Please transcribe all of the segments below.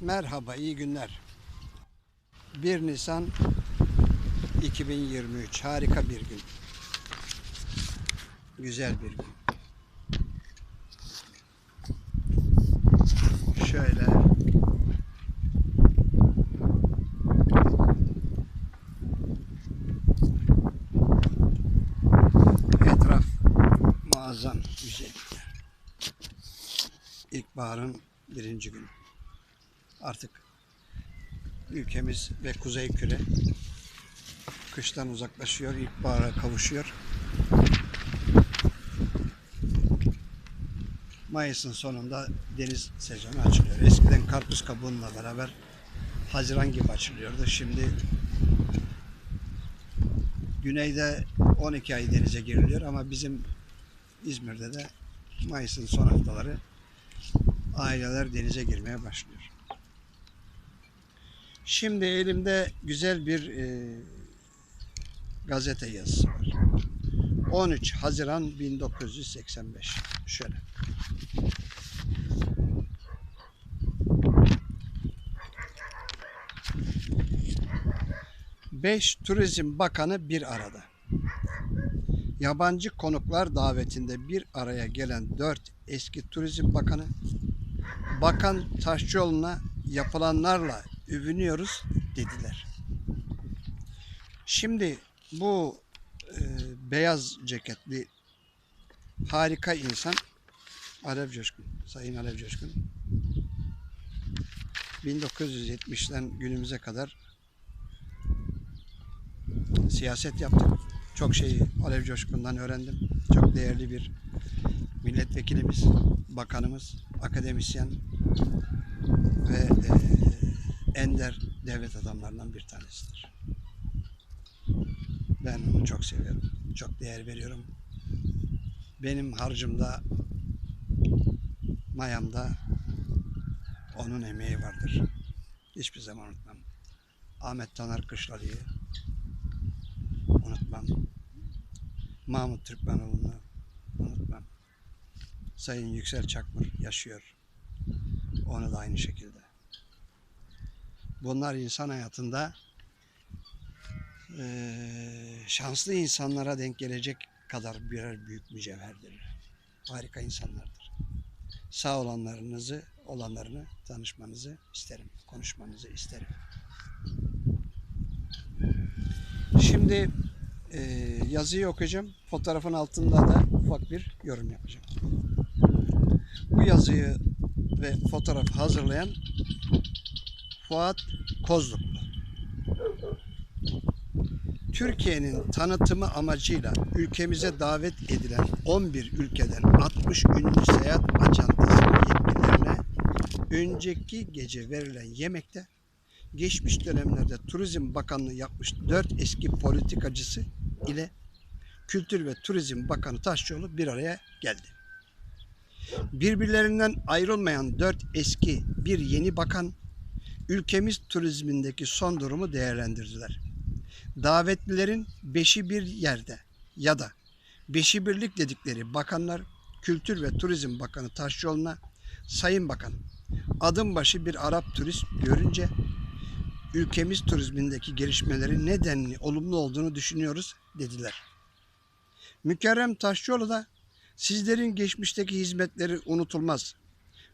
Merhaba, iyi günler. 1 Nisan 2023, harika bir gün. Güzel bir gün. Şöyle. Etraf muazzam güzellikler. İlkbaharın birinci günü. Artık ülkemiz ve kuzey küre kıştan uzaklaşıyor, ilkbahara kavuşuyor. Mayıs'ın sonunda deniz sezonu açılıyor. Eskiden karpuz kabuğunla beraber Haziran gibi açılıyordu. Şimdi güneyde 12 ay denize giriliyor ama bizim İzmir'de de Mayıs'ın son haftaları aileler denize girmeye başlıyor. Şimdi elimde güzel bir e, gazete yazısı var. 13 Haziran 1985. Şöyle. Beş Turizm Bakanı bir arada. Yabancı konuklar davetinde bir araya gelen dört eski Turizm Bakanı Bakan Taşçıoğlu'na yapılanlarla övünüyoruz dediler. Şimdi bu e, beyaz ceketli harika insan Alev Coşkun, Sayın Alev Coşkun 1970'ten günümüze kadar siyaset yaptık. Çok şeyi Alev Coşkun'dan öğrendim. Çok değerli bir milletvekilimiz, bakanımız, akademisyen ve e, ender devlet adamlarından bir tanesidir. Ben onu çok seviyorum. Çok değer veriyorum. Benim harcımda, mayamda onun emeği vardır. Hiçbir zaman unutmam. Ahmet Taner Kışlalı'yı unutmam. Mahmut Türkmenoğlu'nu unutmam. Sayın Yüksel Çakmır yaşıyor. Onu da aynı şekilde. Bunlar insan hayatında eee, şanslı insanlara denk gelecek kadar birer büyük mücevherdir. Harika insanlardır. Sağ olanlarınızı, olanlarını tanışmanızı isterim. Konuşmanızı isterim. Şimdi eee, yazıyı okuyacağım. Fotoğrafın altında da ufak bir yorum yapacağım. Bu yazıyı ve fotoğrafı hazırlayan Fuat Kozluklu. Türkiye'nin tanıtımı amacıyla ülkemize davet edilen 11 ülkeden 60 ünlü seyahat ajantasının yetkililerine önceki gece verilen yemekte geçmiş dönemlerde Turizm Bakanlığı yapmış 4 eski politikacısı ile Kültür ve Turizm Bakanı Taşçıoğlu bir araya geldi. Birbirlerinden ayrılmayan dört eski bir yeni bakan ülkemiz turizmindeki son durumu değerlendirdiler. Davetlilerin beşi bir yerde ya da beşi birlik dedikleri bakanlar Kültür ve Turizm Bakanı Taşçıoğlu'na Sayın Bakan adım başı bir Arap turist görünce ülkemiz turizmindeki gelişmelerin nedenli olumlu olduğunu düşünüyoruz dediler. Mükerrem Taşçıoğlu da sizlerin geçmişteki hizmetleri unutulmaz.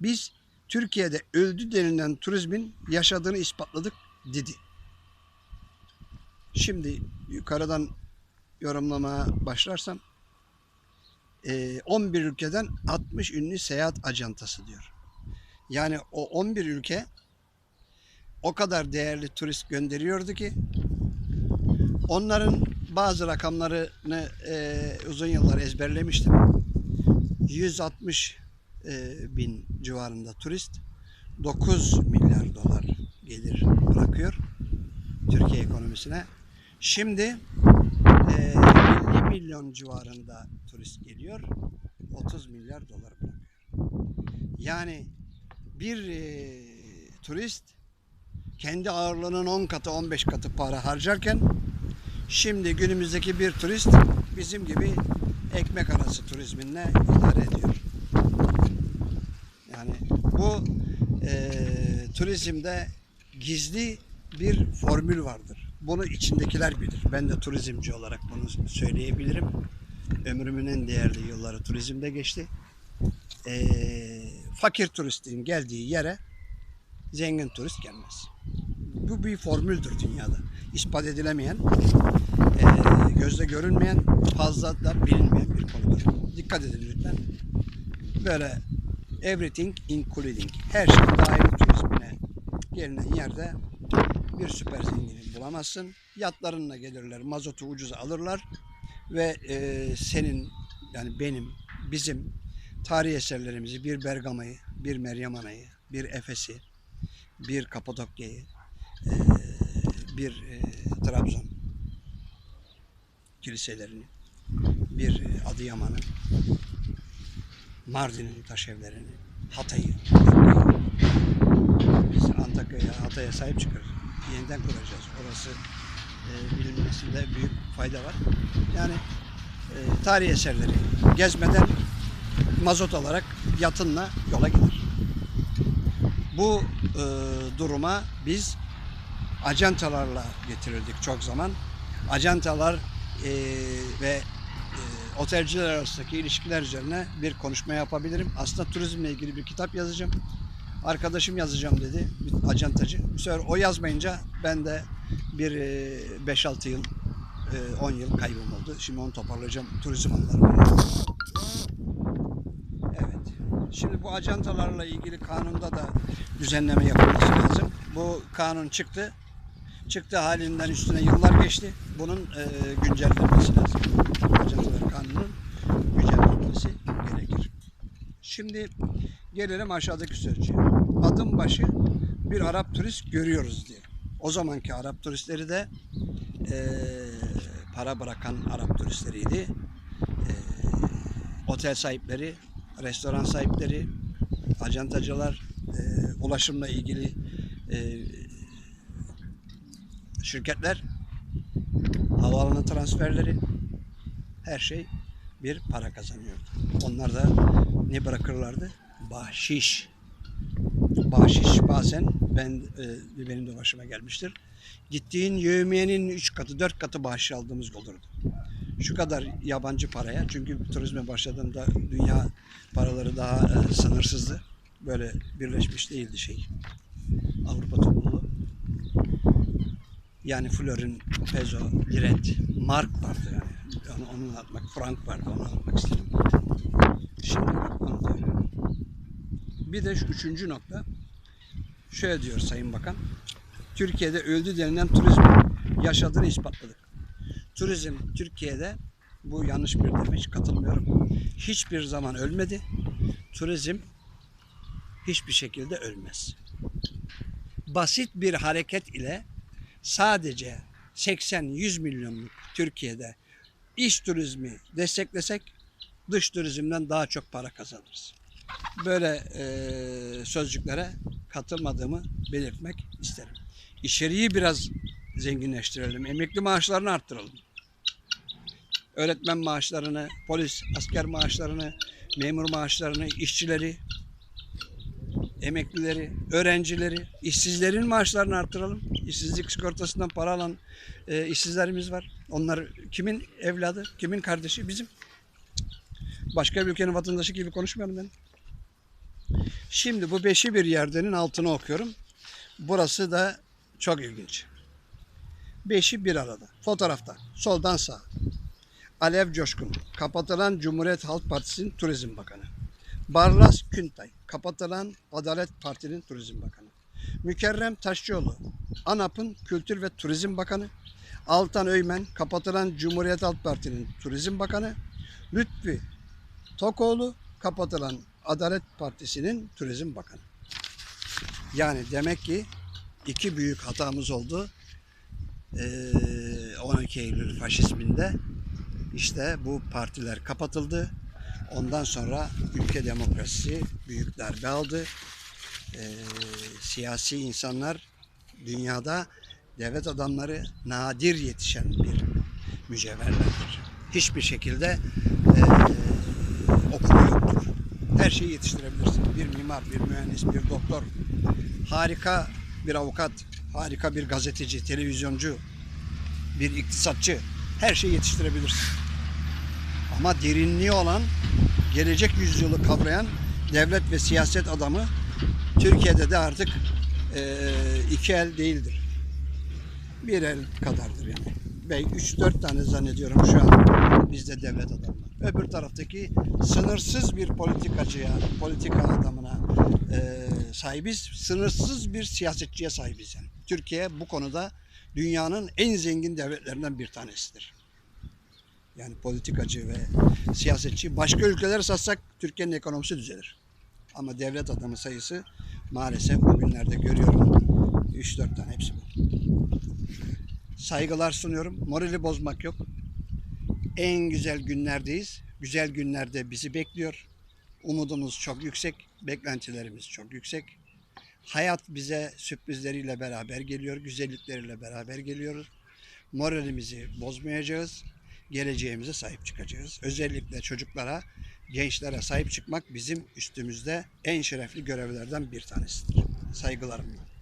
Biz Türkiye'de öldü denilen turizmin yaşadığını ispatladık dedi. Şimdi yukarıdan yorumlamaya başlarsam eee, 11 ülkeden 60 ünlü seyahat ajantası diyor. Yani o 11 ülke o kadar değerli turist gönderiyordu ki onların bazı rakamlarını eee, uzun yıllar ezberlemiştim. 160 e, bin civarında turist 9 milyar dolar gelir bırakıyor Türkiye ekonomisine. Şimdi e, 50 milyon civarında turist geliyor 30 milyar dolar bırakıyor. Yani bir e, turist kendi ağırlığının 10 katı 15 katı para harcarken şimdi günümüzdeki bir turist bizim gibi ekmek arası turizminle idare ediyor. Yani bu eee turizmde gizli bir formül vardır. Bunu içindekiler bilir. Ben de turizmci olarak bunu söyleyebilirim. Ömrümün en değerli yılları turizmde geçti. Ee, fakir turistin geldiği yere zengin turist gelmez. Bu bir formüldür dünyada. İspat edilemeyen, ee, gözle görünmeyen, fazla da bilinmeyen bir konudur. Dikkat edin lütfen. Böyle everything including, her şey dahil turizmine gelinen yerde bir süper zengini bulamazsın. Yatlarınla gelirler, mazotu ucuza alırlar ve e, senin yani benim, bizim tarihi eserlerimizi bir Bergama'yı, bir Meryem Ana'yı, bir Efes'i, bir Kapadokya'yı, e, bir e, Trabzon kiliselerini, bir e, Adıyaman'ı, Mardin'in taş evlerini, Hatay'ı, Hatay'a sahip çıkarız. Yeniden kuracağız. Orası e, bilinmesinde büyük fayda var. Yani e, tarihi eserleri gezmeden mazot alarak yatınla yola gider. Bu e, duruma biz ajantalarla getirildik çok zaman. Ajantalar e, ve e, otelciler arasındaki ilişkiler üzerine bir konuşma yapabilirim. Aslında turizmle ilgili bir kitap yazacağım. Arkadaşım yazacağım dedi, bir acantacı. Bu sefer o yazmayınca ben de bir e, 5-6 yıl, e, 10 yıl kaybım oldu. Şimdi onu toparlayacağım. Turizm anıları. Evet. Şimdi bu ajantalarla ilgili kanunda da düzenleme yapılması lazım. Bu kanun çıktı. Çıktı halinden üstüne yıllar geçti. Bunun e, güncellenmesi lazım. Ajantalar kanunun güncellenmesi gerekir. Şimdi gelelim aşağıdaki sözcüğe. Adım başı bir Arap turist görüyoruz diye. O zamanki Arap turistleri de e, para bırakan Arap turistleriydi. E, otel sahipleri, restoran sahipleri, acentacılar, e, ulaşımla ilgili e, şirketler, havaalanı transferleri, her şey bir para kazanıyordu. Onlar da ne bırakırlardı? Bahşiş. Bahşiş bazen ben e, benim de başıma gelmiştir. Gittiğin yevmiyenin üç katı, dört katı bahşiş aldığımız olurdu. Şu kadar yabancı paraya çünkü turizme başladığımda dünya paraları daha e, sınırsızdı. Böyle birleşmiş değildi şey. Avrupa topluluğu. Yani florin, peso, liret, mark vardı yani. Onu, onu anlatmak, frank vardı onu anlatmak istedim. Şimdi onu da Bir de şu üçüncü nokta. Şöyle diyor Sayın Bakan. Türkiye'de öldü denilen turizmin yaşadığını ispatladık. Turizm Türkiye'de bu yanlış bir demek hiç katılmıyorum. Hiçbir zaman ölmedi. Turizm hiçbir şekilde ölmez. Basit bir hareket ile sadece 80-100 milyonluk Türkiye'de iç turizmi desteklesek dış turizmden daha çok para kazanırız. Böyle e, sözcüklere katılmadığımı belirtmek isterim. İçeriği biraz zenginleştirelim. Emekli maaşlarını arttıralım. Öğretmen maaşlarını, polis, asker maaşlarını, memur maaşlarını, işçileri, emeklileri, öğrencileri, işsizlerin maaşlarını arttıralım. İşsizlik sigortasından para alan e, işsizlerimiz var. Onlar kimin evladı, kimin kardeşi? Bizim. Başka bir ülkenin vatandaşı gibi konuşmuyorum ben. Şimdi bu beşi bir yerdenin altını okuyorum. Burası da çok ilginç. Beşi bir arada. Fotoğrafta. Soldan sağ. Alev Coşkun. Kapatılan Cumhuriyet Halk Partisi'nin Turizm Bakanı. Barlas Küntay. Kapatılan Adalet Parti'nin Turizm Bakanı. Mükerrem Taşçıoğlu. ANAP'ın Kültür ve Turizm Bakanı. Altan Öymen. Kapatılan Cumhuriyet Halk Parti'nin Turizm Bakanı. Lütfi Tokoğlu. Kapatılan Adalet Partisi'nin Turizm Bakanı. Yani demek ki iki büyük hatamız oldu. Ee, 12 Eylül faşizminde işte bu partiler kapatıldı. Ondan sonra ülke demokrasisi büyük darbe aldı. Ee, siyasi insanlar dünyada devlet adamları nadir yetişen bir mücevherlerdir. Hiçbir şekilde e, okuma yoktur. Her şeyi yetiştirebilirsin. Bir mimar, bir mühendis, bir doktor, harika bir avukat, harika bir gazeteci, televizyoncu, bir iktisatçı her şeyi yetiştirebilirsin. Ama derinliği olan, gelecek yüzyılı kavrayan devlet ve siyaset adamı Türkiye'de de artık eee, iki el değildir. Bir el kadardır yani. Ve 3-4 tane zannediyorum şu an bizde devlet adamı. Öbür taraftaki sınırsız bir politikacıya, politika adamına eee, sahibiz. Sınırsız bir siyasetçiye sahibiz yani. Türkiye bu konuda dünyanın en zengin devletlerinden bir tanesidir. Yani politikacı ve siyasetçi. Başka ülkelere satsak Türkiye'nin ekonomisi düzelir. Ama devlet adamı sayısı maalesef bugünlerde görüyorum. 3-4 tane hepsi bu. Saygılar sunuyorum. Morali bozmak yok. En güzel günlerdeyiz. Güzel günlerde bizi bekliyor. Umudumuz çok yüksek. Beklentilerimiz çok yüksek. Hayat bize sürprizleriyle beraber geliyor. Güzellikleriyle beraber geliyor. Moralimizi bozmayacağız. Geleceğimize sahip çıkacağız. Özellikle çocuklara, gençlere sahip çıkmak bizim üstümüzde en şerefli görevlerden bir tanesidir. Saygılarımla.